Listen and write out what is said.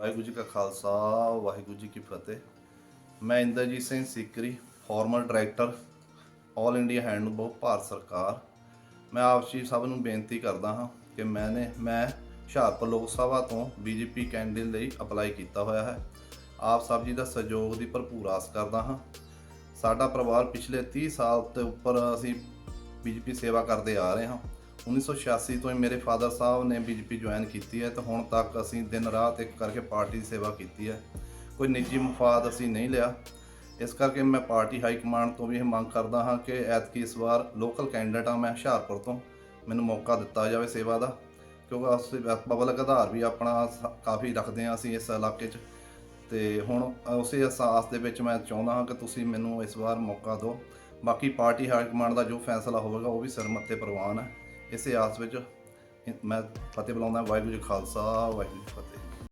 ਵਾਹਿਗੁਰੂ ਜੀ ਕਾ ਖਾਲਸਾ, ਵਾਹਿਗੁਰੂ ਜੀ ਕੀ ਫਤਿਹ। ਮੈਂ Inderjit Singh Sikri former director all India handbook Bharat ਸਰਕਾਰ। ਮੈਂ ਆਪ ਜੀ ਸਭ ਨੂੰ ਬੇਨਤੀ ਕਰਦਾ ਹਾਂ ਕਿ ਮੈਨੇ, ਮੈਂ ਹੁਸ਼ਿਆਰਪੁਰ ਲੋਕ ਸਭਾ ਤੋਂ ਬੀਜੇਪੀ ਕੈਂਡੀਡੇਟ ਲਈ ਅਪਲਾਈ ਕੀਤਾ ਹੋਇਆ ਹੈ। ਆਪ ਸਭ ਜੀ ਦਾ ਸਹਿਯੋਗ ਦੀ ਭਰਪੂਰ ਆਸ ਕਰਦਾ ਹਾਂ। ਸਾਡਾ ਪਰਿਵਾਰ ਪਿਛਲੇ 30 ਸਾਲ ਤੋਂ ਉੱਪਰ ਅਸੀਂ ਬੀਜੇਪੀ ਸੇਵਾ ਕਰਦੇ ਆ ਰਹੇ ਹਾਂ। 1986 ਤੋਂ ਹੀ ਮੇਰੇ ਫਾਦਰ ਸਾਹਿਬ ਨੇ ਬੀਜੇਪੀ ਜੁਆਇਨ ਕੀਤੀ ਹੈ ਤੇ ਹੁਣ ਤੱਕ ਅਸੀਂ ਦਿਨ ਰਾਤ ਇੱਕ ਕਰਕੇ ਪਾਰਟੀ ਦੀ ਸੇਵਾ ਕੀਤੀ ਹੈ। ਕੋਈ ਨਿੱਜੀ ਮਫਾਦ ਅਸੀਂ ਨਹੀਂ ਲਿਆ। ਇਸ ਕਰਕੇ ਮੈਂ ਪਾਰਟੀ ਹਾਈ ਕਮਾਂਡ ਤੋਂ ਵੀ ਇਹ ਮੰਗ ਕਰਦਾ ਹਾਂ ਕਿ ਐਤਕੀ ਇਸ ਵਾਰ ਲੋਕਲ ਕੈਂਡੀਡੇਟ ਹਾਂ ਮੈਂ ਹੁਸ਼ਿਆਰਪੁਰ ਤੋਂ। ਮੈਨੂੰ ਮੌਕਾ ਦਿੱਤਾ ਜਾਵੇ ਸੇਵਾ ਦਾ, ਕਿਉਂਕਿ ਅਸੀਂ ਪਬਲਿਕ ਆਧਾਰ ਵੀ ਆਪਣਾ ਕਾਫੀ ਰੱਖਦੇ ਹਾਂ ਅਸੀਂ ਇਸ ਇਲਾਕੇ 'ਚ। ਤੇ ਹੁਣ ਉਸੇ ਅਹਿਸਾਸ ਦੇ ਵਿੱਚ ਮੈਂ ਚਾਹੁੰਦਾ ਹਾਂ ਕਿ ਤੁਸੀਂ ਮੈਨੂੰ ਇਸ ਵਾਰ ਮੌਕਾ ਦਿਓ। ਬਾਕੀ ਪਾਰਟੀ ਹਾਈ ਕਮਾਂਡ ਦਾ ਜੋ ਫੈਸਲਾ ਹੋਵੇਗਾ ਉਹ ਵੀ ਸਰਮਤ 'ਤੇ ਪ੍ਰਵਾਨ ਹੈ। ਇਸੇ ਆਸ ਵਿੱਚ ਮੈਂ ਫਤਿਹ ਬੁਲਾਉਂਦਾ ਵਾਹਿਗੁਰੂ ਜੀ ਖਾਲਸਾ ਵਾਹਿਗੁਰੂ ਜੀ ਫਤਿਹ।